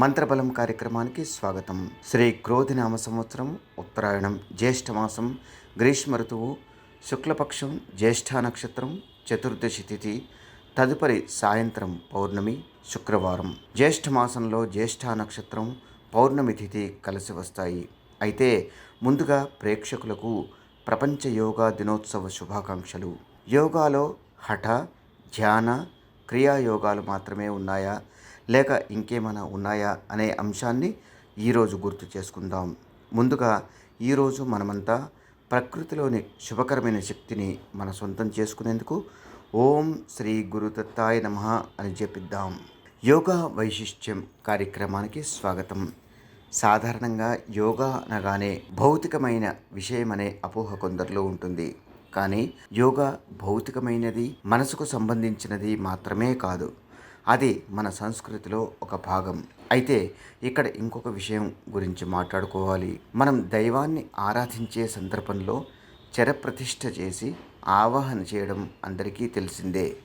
మంత్రబలం కార్యక్రమానికి స్వాగతం. శ్రీ క్రోధినామ సంవత్సరం ఉత్తరాయణం జ్యేష్ఠమాసం గ్రీష్మ ఋతువు శుక్లపక్షం జ్యేష్ఠ నక్షత్రం చతుర్దశి తిథి తదుపరి సాయంత్రం పౌర్ణమి శుక్రవారం. జ్యేష్ఠమాసంలో జ్యేష్ఠ నక్షత్రం పౌర్ణమి తిథి కలిసి వస్తాయి. అయితే ముందుగా ప్రేక్షకులకు ప్రపంచ యోగా దినోత్సవ శుభాకాంక్షలు. యోగాలో హఠ ధ్యాన క్రియాయోగాలు మాత్రమే ఉన్నాయా? లేక ఇంకేమైనా ఉన్నాయా అనే అంశాన్ని ఈరోజు గుర్తు చేసుకుందాం. ముందుగా ఈరోజు మనమంతా ప్రకృతిలోని శుభకరమైన శక్తిని మన సొంతం చేసుకునేందుకు ఓం శ్రీ గురుదత్తాయ నమ అని చెప్పిద్దాం యోగా వైశిష్ట్యం కార్యక్రమానికి స్వాగతం. సాధారణంగా యోగా అనగానే భౌతికమైన విషయం అనే అపోహ కొందరిలో ఉంటుంది. కానీ యోగా భౌతికమైనది మనసుకు సంబంధించినది మాత్రమే కాదు. అది మన సంస్కృతిలో ఒక భాగం. అయితే ఇక్కడ ఇంకొక విషయం గురించి మాట్లాడుకోవాలి. మనం దైవాన్ని ఆరాధించే సందర్భంలో చరప్రతిష్ఠ చేసి ఆవాహన చేయడం అందరికీ తెలిసిందే.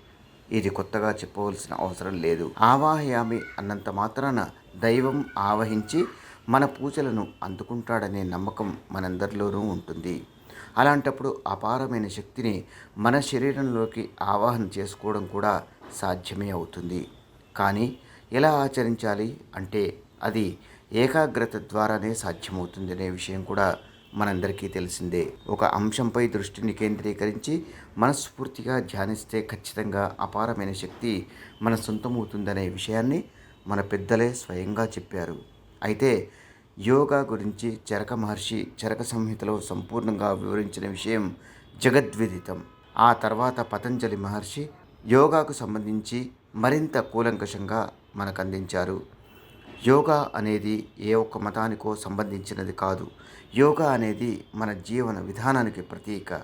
ఇది కొత్తగా చెప్పవలసిన అవసరం లేదు. ఆవాహయామి అన్నంత మాత్రాన దైవం ఆవహించి మన పూజలను అందుకుంటాడనే నమ్మకం మనందరిలోనూ ఉంటుంది. అలాంటప్పుడు అపారమైన శక్తిని మన శరీరంలోకి ఆవాహన చేసుకోవడం కూడా సాధ్యమే అవుతుంది. కానీ ఎలా ఆచరించాలి? అంటే అది ఏకాగ్రత ద్వారానే సాధ్యమవుతుంది అనే విషయం కూడా మనందరికీ తెలిసిందే. ఒక అంశంపై దృష్టిని కేంద్రీకరించి మనస్ఫూర్తిగా ధ్యానిస్తే ఖచ్చితంగా అపారమైన శక్తి మన సొంతమవుతుందనే విషయాన్ని మన పెద్దలే స్వయంగా చెప్పారు. అయితే యోగా గురించి చరక మహర్షి చరక సంహితలో సంపూర్ణంగా వివరించిన విషయం జగద్విదితం ఆ తర్వాత పతంజలి మహర్షి యోగాకు సంబంధించి మరింత కూలంకషంగా మనకు అందించారు యోగా అనేది ఏ ఒక్క మతానికో సంబంధించినది కాదు. యోగా అనేది మన జీవన విధానానికి ప్రతీక.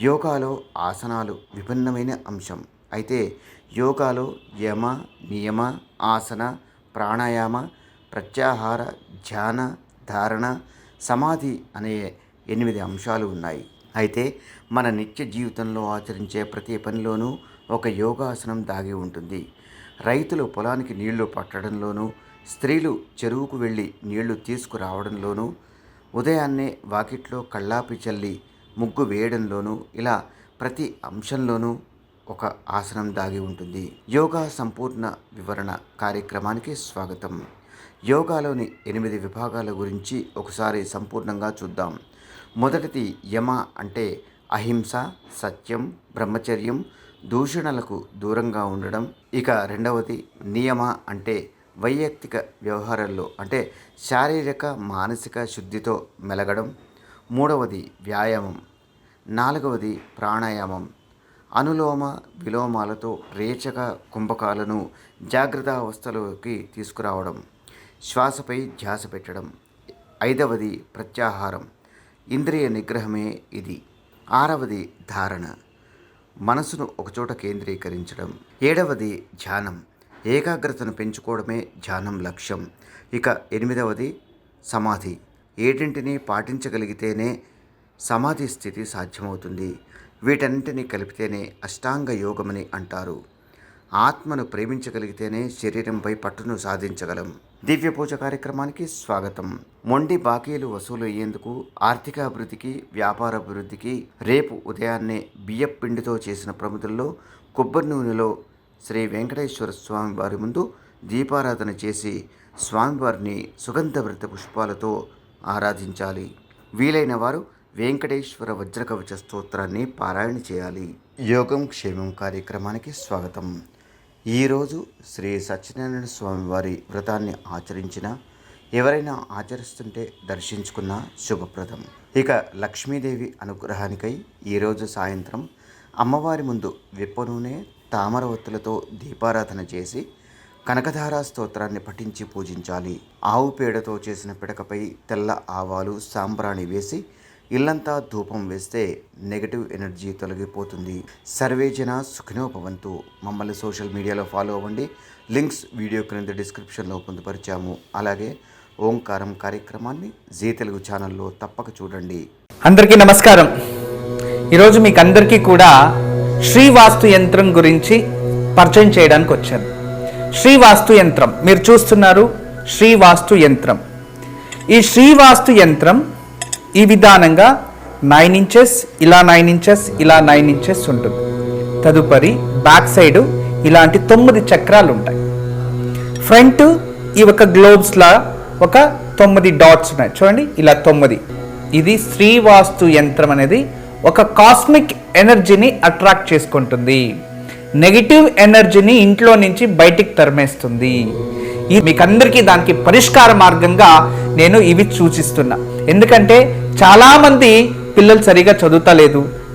యోగాలో ఆసనాలు విభిన్నమైన అంశం. అయితే యోగాలో యమ నియమ ఆసన ప్రాణాయామ ప్రత్యాహార ధ్యాన ధారణ సమాధి అనే ఎనిమిది అంశాలు ఉన్నాయి. అయితే మన నిత్య జీవితంలో ఆచరించే ప్రతి పనిలోనూ ఒక యోగాసనం దాగి ఉంటుంది. రైతులు పొలానికి నీళ్ళు పట్టడంలోనూ స్త్రీలు చెరువుకు వెళ్ళి నీళ్ళు తీసుకురావడంలోనూ ఉదయాన్నే వాకిట్లో కళ్ళాపి చల్లి ముగ్గు వేయడంలోనూ ఇలా ప్రతి అంశంలోనూ ఒక ఆసనం దాగి ఉంటుంది. యోగా సంపూర్ణ వివరణ కార్యక్రమానికి స్వాగతం. యోగాలోని ఎనిమిది విభాగాల గురించి ఒకసారి సంపూర్ణంగా చూద్దాం. మొదటిది యమ అంటే అహింస సత్యం బ్రహ్మచర్యం దూషణలకు దూరంగా ఉండడం ఇక రెండవది నియమ అంటే వైయక్తిక వ్యవహారాల్లో అంటే శారీరక మానసిక శుద్ధితో మెలగడం. మూడవది వ్యాయామం. నాలుగవది ప్రాణాయామం. అనులోమ విలోమాలతో రేచక కుంభకాలను జాగ్రత్త అవస్థలోకి తీసుకురావడం. శ్వాసపై ధ్యాస పెట్టడం. ఐదవది ప్రత్యాహారం. ఇంద్రియ నిగ్రహమే ఇది. ఆరవది ధారణ. మనసును ఒకచోట కేంద్రీకరించడం. ఏడవది ధ్యానం. ఏకాగ్రతను పెంచుకోవడమే ధ్యానం లక్ష్యం. ఇక ఎనిమిదవది సమాధి. ఏడింటిని పాటించగలిగితేనే సమాధి స్థితి సాధ్యమవుతుంది. వీటన్నింటినీ కలిపితేనే అష్టాంగ యోగమని అంటారు. ఆత్మను ప్రేమించగలిగితేనే శరీరంపై పట్టును సాధించగలం. దివ్య పూజ కార్యక్రమానికి స్వాగతం. మొండి బాకీలు వసూలు అయ్యేందుకు ఆర్థిక అభివృద్ధికి వ్యాపార అభివృద్ధికి రేపు ఉదయాన్నే బియ్యం పిండితో చేసిన ప్రమిదల్లో కొబ్బరి నూనెలో శ్రీ వెంకటేశ్వర స్వామి వారి ముందు దీపారాధన చేసి స్వామివారిని సుగంధభరిత పుష్పాలతో ఆరాధించాలి. వీలైన వారు వెంకటేశ్వర వజ్రకవచ స్తోత్రాన్ని పారాయణ చేయాలి. యోగం క్షేమం కార్యక్రమానికి స్వాగతం. ఈరోజు శ్రీ సత్యనారాయణ స్వామి వారి వ్రతాన్ని ఆచరించిన ఎవరైనా ఆచరిస్తుంటే దర్శించుకున్న శుభప్రదం. ఇక లక్ష్మీదేవి అనుగ్రహానికై ఈరోజు సాయంత్రం అమ్మవారి ముందు విప్ప నూనె తామర ఒత్తులతో దీపారాధన చేసి కనకధారా స్తోత్రాన్ని పఠించి పూజించాలి. ఆవు పేడతో చేసిన పిడకపై తెల్ల ఆవాలు సాంబ్రాణి వేసి ఇల్లంతా ధూపం వేస్తే నెగటివ్ ఎనర్జీ తొలగిపోతుంది. సర్వే జన సుఖినోపవంతు మమ్మల్ని సోషల్ మీడియాలో ఫాలో అవ్వండి. లింక్స్ వీడియో క్రింద డిస్క్రిప్షన్లో పొందుపరిచాము. అలాగే ఓంకారం కార్యక్రమాన్ని జీ తెలుగు ఛానల్లో తప్పక చూడండి. అందరికీ నమస్కారం. ఈరోజు మీకు అందరికీ కూడా శ్రీవాస్తు యంత్రం గురించి పరిచయం చేయడానికి వచ్చాను. శ్రీవాస్తు యంత్రం. మీరు చూస్తున్నారు శ్రీవాస్తు యంత్రం. ఈ శ్రీవాస్తు యంత్రం ఈ విధానంగా నైన్ ఇంచెస్ ఇలా నైన్ ఇంచెస్ ఇలా నైన్ ఇంచెస్ ఉంటుంది. తదుపరి బ్యాక్ సైడ్ ఇలాంటి తొమ్మిది చక్రాలు ఉంటాయి ఫ్రంట్ ఈ ఒక గ్లోబ్స్లా ఒక తొమ్మిది డాట్స్ ఉన్నాయి. చూడండి ఇలా తొమ్మిది. ఇది శ్రీవాస్తు యంత్రం అనేది ఒక కాస్మిక్ ఎనర్జీని అట్రాక్ట్ చేసుకుంటుంది. నెగిటివ్ ఎనర్జీని ఇంట్లో నుంచి బయటికి తరిమేస్తుంది. మీకందరికీ దానికి పరిష్కార మార్గంగా నేను ఇవి సూచిస్తున్నా. ఎందుకంటే చాలామంది పిల్లలు సరిగా చదువుతలేదు.